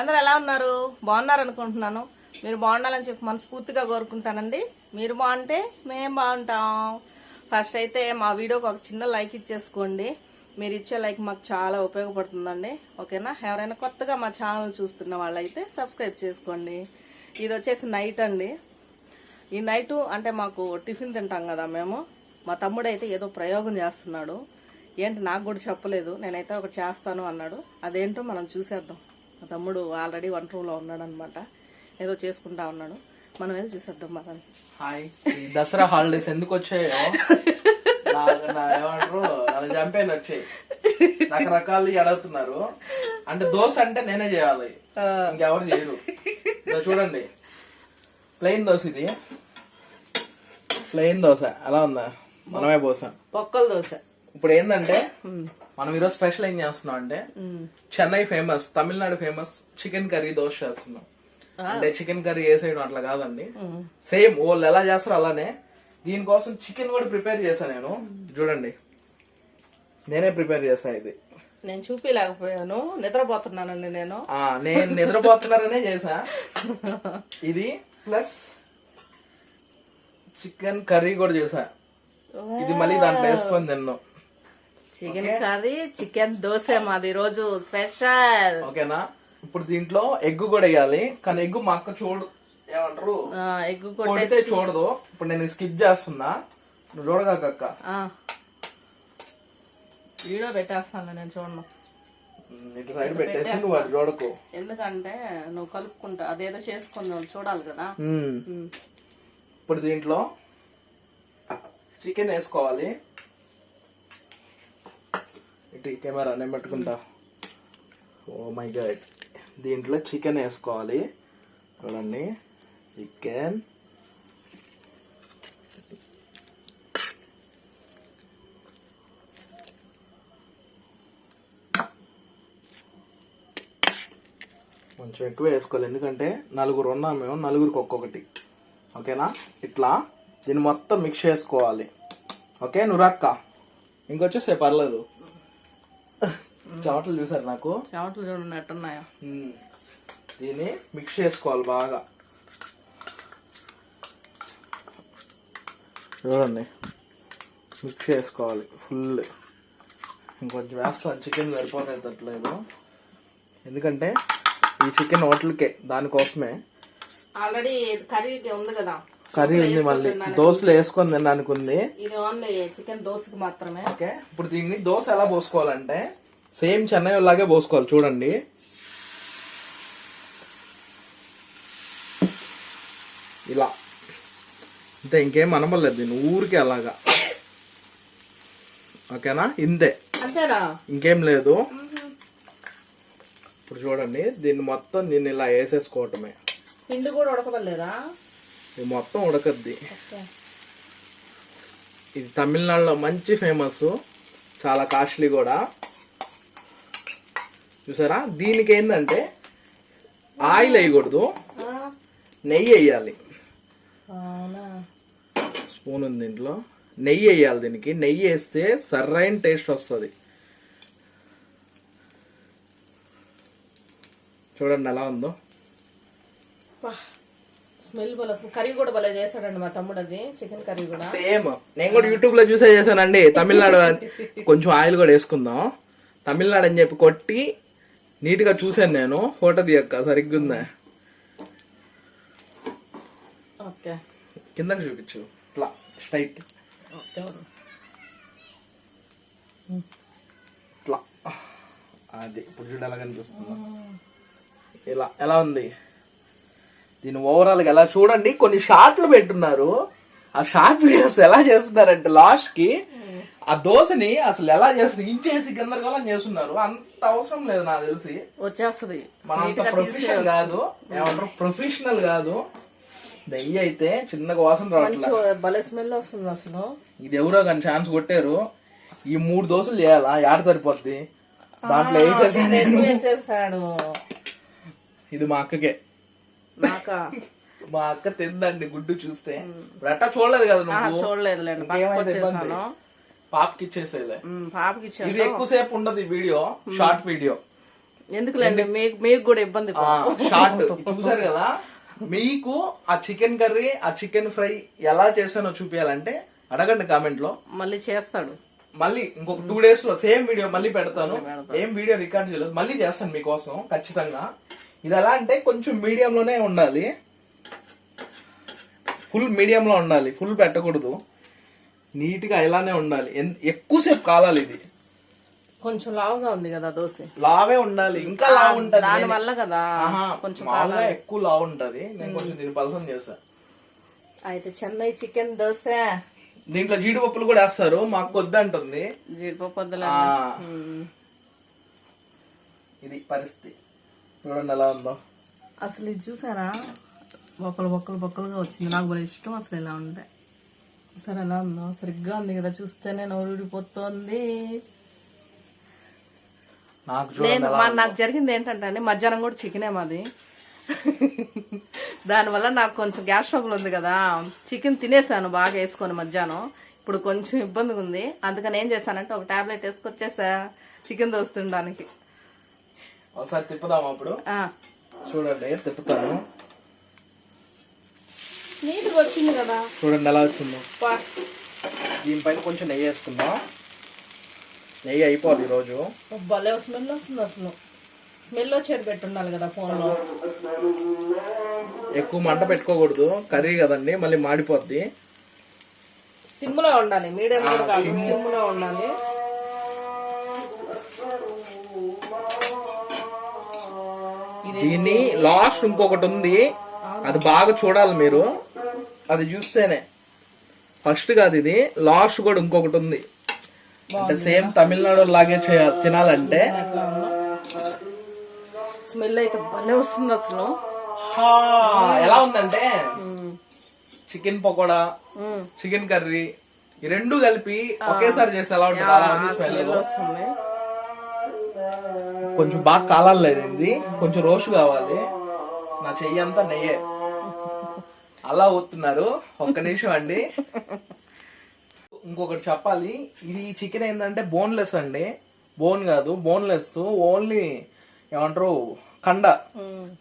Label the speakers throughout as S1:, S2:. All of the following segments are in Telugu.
S1: అందరు ఎలా ఉన్నారు? బాగున్నారు అనుకుంటున్నాను. మీరు బాగుండాలని చెప్పి మనస్ఫూర్తిగా కోరుకుంటానండి. మీరు బాగుంటే మేము బాగుంటాం. ఫస్ట్ అయితే మా వీడియోకి ఒక చిన్న లైక్ ఇచ్చేసుకోండి. మీరు ఇచ్చే లైక్ మాకు చాలా ఉపయోగపడుతుందండి. ఓకేనా? ఎవరైనా కొత్తగా మా ఛానల్ చూస్తున్న వాళ్ళైతే సబ్స్క్రైబ్ చేసుకోండి. ఇది వచ్చేసి నైట్ అండి. ఈ నైటు అంటే మాకు టిఫిన్ తింటాం కదా మేము. మా తమ్ముడు అయితే ఏదో ప్రయోగం చేస్తున్నాడు. ఏంటి నాకు కూడా చెప్పలేదు. నేనైతే ఒకటి చేస్తాను అన్నాడు. అదేంటో మనం చూసేద్దాం. మా తమ్ముడు ఆల్రెడీ వంట రూమ్లో ఉన్నాడు అనమాట ఏదో చేసుకుంటా ఉన్నాడు. మనం ఏదో చూసేద్దాం మనం
S2: హాయ్. దసరా హాలిడేస్ ఎందుకు వచ్చాయో? ఏమంటారు? నన్ను చంపేని వచ్చాయి రకరకాలు అడుగుతున్నారు. అంటే దోశ అంటే నేనే చేయాలి. ఇంకెవరు చేయరు. చూడండి. ప్లెయిన్ దోశ ఇది. ప్లెయిన్ దోశ. ఎలా ఉందా? మనమే పోసాం.
S1: పొక్కల దోశ.
S2: ఇప్పుడు ఏంటంటే మనం ఈరోజు స్పెషల్ ఏం చేస్తున్నాం అంటే. Chennai famous Tamil Nadu famous chicken curry dosa చేస్తున్నాం. అంటే చికెన్ కర్రీ వేసేయడం అట్లా కాదండి. సేమ్ వాళ్ళు ఎలా చేస్తారో అలానే దీనికోసం చికెన్ కూడా ప్రిపేర్ చేశాను నేను. చూడండి. నేనే ప్రిపేర్ చేశా ఇది.
S1: నేను చూపించలేకపోయాను నిద్రపోతున్నానండి నేను.
S2: నేను నిద్రపోతున్నారనే చేసా ఇది ప్లస్ చికెన్ కర్రీ కూడా చేసా ఇది మళ్ళీ దాంట్లో వేసుకొని తిన్నాం.
S1: చికెన్ కర్రీ చికెన్ దోశ మాది రోజు స్పెషల్.
S2: ఓకేనా? ఇప్పుడు దీంట్లో ఎగ్ కూడా వేయాలి. కానీ ఎగ్ మా అక్క చూడు ఏమంటారు?
S1: ఎగ్
S2: కొడితే చూడదు. ఇప్పుడు నేను స్కిప్ చేస్తున్నా. నువ్వు చూడగా అక్క.
S1: వీడియో పెట్టేస్తాను నేను చూడను.
S2: సైడ్ పెట్టేసి నువ్వు అది చూడకు.
S1: ఎందుకంటే నువ్వు కలుపుకుంటా అదేదో చేసుకుందాం చూడాలి కదా.
S2: ఇప్పుడు దీంట్లో చికెన్ వేసుకోవాలి. ఇటు కెమెరా నేను పెట్టుకుంటా. Oh my god. దీంట్లో చికెన్ వేసుకోవాలి. చూడండి. చికెన్. కొంచెం ఎక్కువ వేసుకోవాలి. ఎందుకంటే నలుగురు ఉన్నాం మేము నలుగురికి ఒక్కొక్కటి. ఓకేనా? ఇట్లా దీన్ని మొత్తం మిక్స్ చేసుకోవాలి. ఓకే నువ్వు ఇంకొచ్చేసే పర్లేదు. చెమటలు చూసారు నాకు?
S1: చెమటలు చూడనట్టున్నాయా
S2: మ్మ్. దీన్ని మిక్స్ చేసుకోవాలి బాగా. చూడండి. మిక్స్ చేసుకోవాలి ఫుల్. ఇంకొంచెం వేస్తాను చికెన్ సరిపోతట్లేదు ఎందుకంటే ఈ చికెన్ హోటల్కే దానికోసమే.
S1: ఆల్రెడీ కర్రీ ఉంది కదా.
S2: కర్రీ ఉంది మళ్ళీ. దోశలు వేసుకొని తినడానికి ఉంది.
S1: ఇది ఓన్లీ చికెన్ దోశకి మాత్రమే.
S2: ఓకే. ఇప్పుడు దీన్ని దోశ ఎలా పోసుకోవాలంటే సేమ్ చెన్నై లాగే పోసుకోవాలి చూడండి. ఇలా. ఇంతే ఇంకేం అనబడలేదు దీన్ని ఊరికి అలాగా. ఓకేనా? ఇంతే. ఇంకేం లేదు. ఇప్పుడు చూడండి దీన్ని మొత్తం దీన్ని ఇలా వేసేసుకోవటమే.
S1: పిండి కూడా ఉడకబడలేదా?
S2: ఇది మొత్తం ఉడకద్ది. ఇది తమిళనాడులో మంచి ఫేమస్ చాలా కాస్ట్లీ కూడా. చూసారా? దీనికి ఏంటంటే ఆయిల్ వేయకూడదు. నెయ్యి వేయాలి. స్పూన్ ఉంది దీంట్లో. నెయ్యి వేయాలి దీనికి. నెయ్యి వేస్తే సర్రైన టేస్ట్ వస్తుంది. చూడండి ఎలా ఉందో.
S1: స్మెల్ వస్తుంది. కర్రీ కూడా భలే చేశాడండి మా తమ్ముడు అది. చికెన్ కర్రీ కూడా.
S2: సేమ్. నేను కూడా యూట్యూబ్లో చూసే చేశానండి. తమిళనాడు. కొంచెం ఆయిల్ కూడా వేసుకుందాం. తమిళనాడు అని చెప్పి కొట్టి నీట్గా చూసాను నేను. ఫోటో తీయక్క సరిగ్గా ఉందా
S1: ఓకే.
S2: కిందకి చూపించు. ఇట్లా స్ట్రైట్. ఇట్లా. అది ఇప్పుడు చూడు ఎలా కనిపిస్తుందో. ఇలా ఎలా ఉంది? దీని ఓవరాల్గా ఎలా చూడండి. కొన్ని షార్ట్లు పెట్టున్నారు. ఆ షార్ట్ వీడియోస్ ఎలా చేస్తున్నారంటే లాస్ట్కి ఆ దోశని అసలు ఎలా చేస్తున్నారు? ఇంచేసి గందరగోళం చేస్తున్నారు. అంత అవసరం లేదు నాకు తెలిసి.
S1: వచ్చేస్తుంది.
S2: మన అంత ప్రొఫెషనల్ కాదు. ఏమంటారు? ప్రొఫెషనల్ కాదు. నెయ్యి అయితే చిన్నగా వాసన రావట్లేదు
S1: భలే స్మెల్ వస్తుంది అసలు.
S2: ఇది ఎవరో కానీ ఛాన్స్ కొట్టారు. ఈ మూడు దోశలు చేయాలా? యాడ సరిపోద్ది? దాంట్లో
S1: వేసేసాడు
S2: ఇది మా అక్కకే. మా అక్క తిందండి గుడ్డు చూస్తే. రెట్టా చూడలేదు కదా నువ్వు?
S1: చూడలేదులేండి.
S2: పాపకి ఇచ్చేసేలే.
S1: పాపకి
S2: ఇది ఎక్కువసేపు ఉండదు ఈ వీడియో షార్ట్ వీడియో.
S1: ఎందుకులేండి మీకు మీకు కూడా ఇబ్బంది
S2: ఆ, షార్ట్. చూసారు కదా? మీకు ఆ చికెన్ కర్రీ ఆ చికెన్ ఫ్రై ఎలా చేస్తానో చూపించాలంటే అడగండి కామెంట్లో
S1: మళ్ళీ చేస్తాడు.
S2: మళ్ళీ ఇంకొక టూ డేస్లో సేమ్ వీడియో మళ్ళీ పెడతాను. ఏం వీడియో రికార్డ్ చేయలేదు. మళ్ళీ చేస్తాను మీకోసం ఖచ్చితంగా. ఇది ఎలా అంటే కొంచెం మీడియం లోనే ఉండాలి. ఫుల్ మీడియం లో ఉండాలి. ఫుల్ పెట్టకూడదు. నీట్గా ఇలానే ఉండాలి. ఎక్కువసేపు కాలాలి ఇది.
S1: కొంచెం లావుగా ఉంది కదా దోశ.
S2: లావే ఉండాలి. ఇంకా లావు ఉంటది.
S1: దాని వల్ల కదా కొంచెం
S2: మామూలుగా ఎక్కువ లావు ఉంటది. నేను కొంచెం దీన్ని పలసం చేస్తా.
S1: అయితే చెన్నై చికెన్ దోశ.
S2: దీంట్లో జీడిపప్పులు కూడా వేస్తారు. మాకు వద్దంటుంది
S1: జీడిపప్పు వద్దులే.
S2: ఆ,
S1: ఉమ్.
S2: ఇది పరిస్థితి. చూడండి ఎలా ఉందో.
S1: అసలు ఇది చూసారా? బొక్కలు బొక్కలు బొక్కలుగా వచ్చింది. నాకు ఇష్టం అసలు ఇలా ఉంటాయి సరే ఉందో సరిగ్గా ఉంది కదా చూస్తేనే నోరు ఊడిపోతుంది నేను మా నాకు జరిగింది ఏంటంటే అండి మధ్యాహ్నం కూడా చికెనే మాది. దానివల్ల నాకు కొంచెం గ్యాస్ ట్రబుల్ ఉంది కదా. చికెన్ తినేసాను బాగా వేసుకొని మధ్యాహ్నం. ఇప్పుడు కొంచెం ఇబ్బందిగా ఉంది. అందుకని ఏం చేశానంటే ఒక టాబ్లెట్ వేసుకొచ్చేసా చికెన్ దోస్తుండడానికి
S2: ఒకసారి తిప్పుదాం అప్పుడు?
S1: ఆ,
S2: చూడండి తిప్పుతాను.
S1: నీట్గా వచ్చింది కదా.
S2: చూడండి ఎలా వచ్చిందో. దీనిపైన కొంచెం నెయ్యి వేసుకుందాం. నెయ్యి అయిపోవాలి ఈరోజు.
S1: భలే స్మెల్ వస్తుంది అసలు. స్మెల్ వచ్చేది పెట్టుండాలి కదా ఫోన్లో
S2: ఎక్కువ మంట పెట్టుకోకూడదు. కర్రీ కదండి మళ్ళీ మాడిపోద్ది.
S1: సిమ్లో ఉండాలి. మీడియం కాదు సిమ్లో ఉండాలి.
S2: దీన్ని లాస్ట్ ఇంకొకటి ఉంది. అది బాగా చూడాలి మీరు. అది చూస్తేనే. ఫస్ట్ కాదు ఇది లాస్ట్ కూడా ఇంకొకటి ఉంది. అంటే సేమ్ తమిళనాడు లాగే చేయాలి తినాలంటే.
S1: స్మెల్ అయితే భలే వస్తుంది అసలు.
S2: ఎలా ఉందంటే చికెన్ పకోడా. చికెన్ కర్రీ ఈ రెండు కలిపి ఒకేసారి చేస్తే ఎలా ఉంటుంది స్మెల్
S1: వస్తుంది.
S2: కొంచెం బాగా కాలాలేదు ఇది కొంచెం రోషు కావాలి. నా చెయ్యి అంతా నెయ్యే. అలా ఊతున్నారు. ఒక్క నిమిషం అండి. ఇంకొకటి చెప్పాలి. ఇది చికెన్ ఏంటంటే బోన్లెస్ అండి. బోన్ కాదు బోన్లెస్ ఓన్లీ ఏమంటారు? కండ.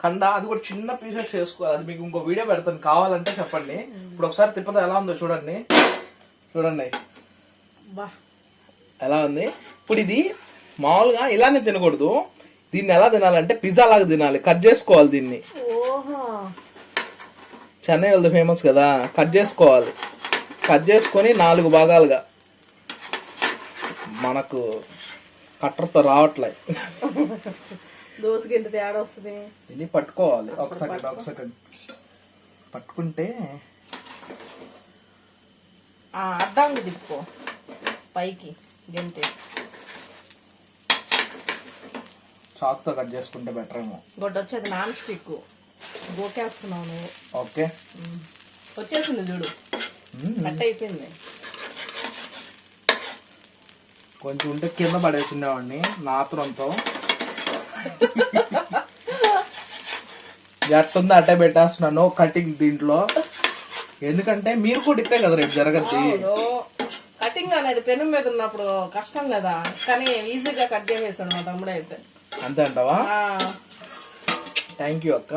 S2: కండ అది కూడా చిన్న పీసెస్ చేసుకోవాలి. అది మీకు ఇంకో వీడియో పెడతాను. కావాలంటే చెప్పండి. ఇప్పుడు ఒకసారి తిప్పదా ఎలా ఉందో చూడండి. చూడండి. ఎలా ఉంది? ఇప్పుడు ఇది మామూలుగా ఇలానే తినకూడదు. దీన్ని ఎలా తినాలంటే పిజ్జా లాగా తినాలి. కట్ చేసుకోవాలి దీన్ని.
S1: ఓహో.
S2: చెన్నై వాళ్ళది ఫేమస్ కదా. కట్ చేసుకోవాలి. కట్ చేసుకొని నాలుగు భాగాలుగా. మనకు కట్టర్తో రావట్లే.
S1: దోశ గింట తేడా వస్తుంది.
S2: ఇది పట్టుకోవాలి. ఒక సెకండ్ ఒక సెకండ్ పట్టుకుంటే
S1: అడ్డంగా తిప్పుకో. పైకి గంటే.
S2: చాక్తో కట్ చేసుకుంటే బెటర్ ఏమో.
S1: గొడ్డ వచ్చేది నాన్ స్టిక్ గోకేస్తున్నావు నువ్వు
S2: ఓకే.
S1: వచ్చేసింది చూడు. కట్ అయిపోయింది.
S2: కొంచెం ఉంటే కింద పడేసి ఉండేవాడిని నాత్రంతో. ఎట్టుంది అట్టే పెట్టేస్తున్నాను కటింగ్ దీంట్లో. ఎందుకంటే మీరు కూడా ఇట్టే కదా రేపు జరగద్ది.
S1: కటింగ్ అనేది పెను మీద ఉన్నప్పుడు కష్టం కదా. కానీ ఈజీగా కట్ చేసేసాడు మా తమ్ముడు అయితే
S2: అంతే అంటావా. థ్యాంక్ యూ అక్క.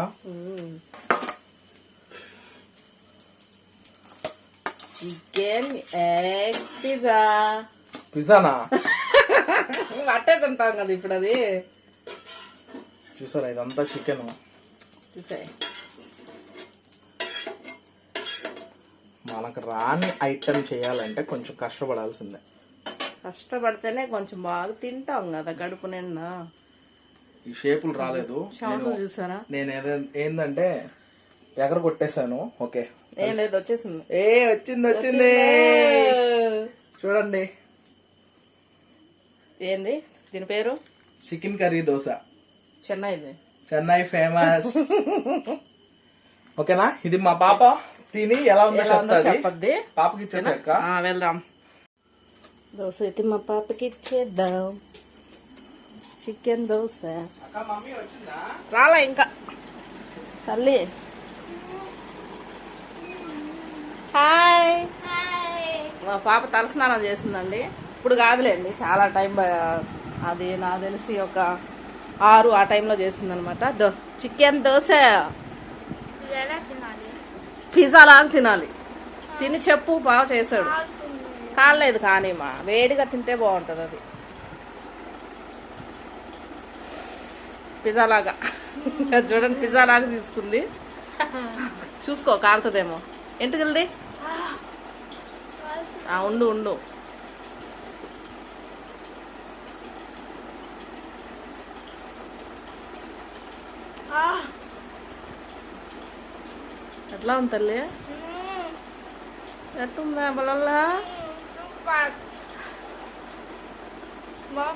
S1: Chicken egg pizza.
S2: పిజ్జానా?
S1: అట్టే తింటాం కదా ఇప్పుడు అది.
S2: చూసారా ఇదంతా చికెన్.
S1: చూసాయి.
S2: మనకు రాని ఐటమ్ చేయాలంటే కొంచెం కష్టపడాల్సిందే.
S1: కష్టపడితేనే కొంచెం బాగా తింటాం కదా కడుపు నిండా.
S2: ఈ షేపులు రాలేదు.
S1: చూసారా?
S2: నేను ఏదో ఏందంటే ఎగర కొట్టేశాను. ఓకే.
S1: ఏం లేదు వచ్చేసింది.
S2: ఏ వచ్చింది వచ్చింది. చూడండి.
S1: ఏంది? దీని పేరు?
S2: Chicken curry dosa.
S1: చెన్నైది.
S2: Chennai famous. ఓకేనా? ఇది మా పాప. తిని ఎలా ఉందో చెప్తాది. పాపకి ఇచ్చేసాక
S1: ఆ, వెళ్దాం. దోశ అయితే మా పాపకి ఇచ్చేద్దాం. చికెన్ దోశ. రాలా ఇంకా. తల్లి. హాయ్. మా పాప తలస్నానం చేసిందండి. ఇప్పుడు కాదులేండి చాలా టైం అది నాకు తెలిసి ఒక ఆరు ఆ టైంలో చేసింది అనమాట దో చికెన్ దోశ. పిజ్జా లాగా తినాలి. తిని చెప్పు బాగా చేశాడు.
S3: కాలుతుంది.
S1: కాలేదు కానీ మా వేడిగా తింటే బాగుంటుంది అది. పిజ్జా లాగా. చూడండి పిజ్జా లాగా తీసుకుంది. చూసుకో కాలుతుందేమో ఎంటుకెళ్ళి ఉండు ఉండు. ఎట్లా ఉంది తల్లి. ఎట్టుందా బలల్లా
S3: సూపర్. బాగా పేరుస్తుంది.
S1: మా బా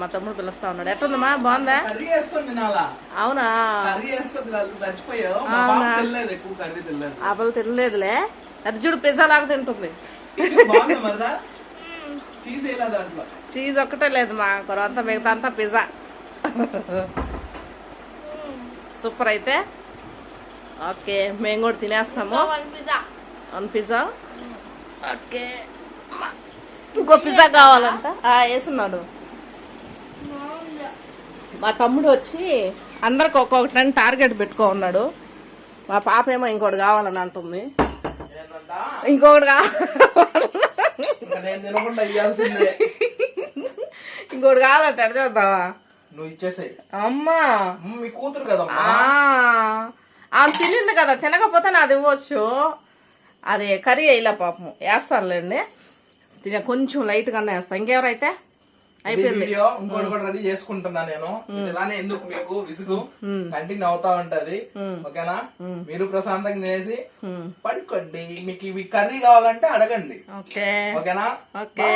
S1: మా తమ్ముడు పిలుస్తా ఉన్నాడు. ఎట్టుందమ్మా? బాగుందా?
S2: కర్రీ వేసుకొని తినాలా
S1: అవునా?
S2: కర్రీ వేసుకొని తినాలి మర్చిపోయావు. మా
S1: అవునా?
S2: తినలేదు ఎక్కువ కర్రీ తినలేదు.
S1: ఆపలు తినలేదులే. అది చూడు పిజ్జా లాగా తింటుంది.
S2: బాగుంది మరదా?
S3: మ్మ్.
S2: చీజ్ వేయలేదు దాంట్లో.
S1: చీజ్ ఒక్కటే లేదు మా అంతా మిగతా అంతా పిజ్జా. సూపర్ అయితే. ఓకే మేము కూడా తినేస్తాము.
S3: One pizza
S1: okay. ఇంకో పిజ్జా కావాలంట? ఆ, వేస్తున్నాడు. మా తమ్ముడు వచ్చి అందరికి ఒక్కొక్కటి టార్గెట్ పెట్టుకో ఉన్నాడు మా పాప ఏమో ఇంకోటి కావాలని అంటుంది.
S2: ఏంటంట
S1: ఇంకొకటి కావాలి ఇంకోటి కావాలంటే ఎడ చేద్దామా
S2: నువ్వు ఇచ్చేసేయి.
S1: అమ్మా.
S2: మ్మ్, మీ కూతురు
S1: ఆ, ఆమె తినింది కదా తినకపోతే నాది ఇవ్వచ్చు. అది కర్రీ వేయలే పాపం. వేస్తానులేండి. తిన కొంచెం లైట్ గానే వేస్తా. ఇంకెవరైతే? అయిపోయింది.
S2: వీడియో ఇంకోటి కూడా రెడీ చేసుకుంటున్నా నేను. ఇలానే ఎందుకు మీకు విసుగు. కంటిన్యూ అవుతా ఉంటది. ఓకేనా. మీరు ప్రశాంతంగా చేసి. పడుకోండి. మీకు ఇవి కర్రీ కావాలంటే అడగండి.
S1: ఓకే.
S2: ఓకేనా?
S1: ఓకే.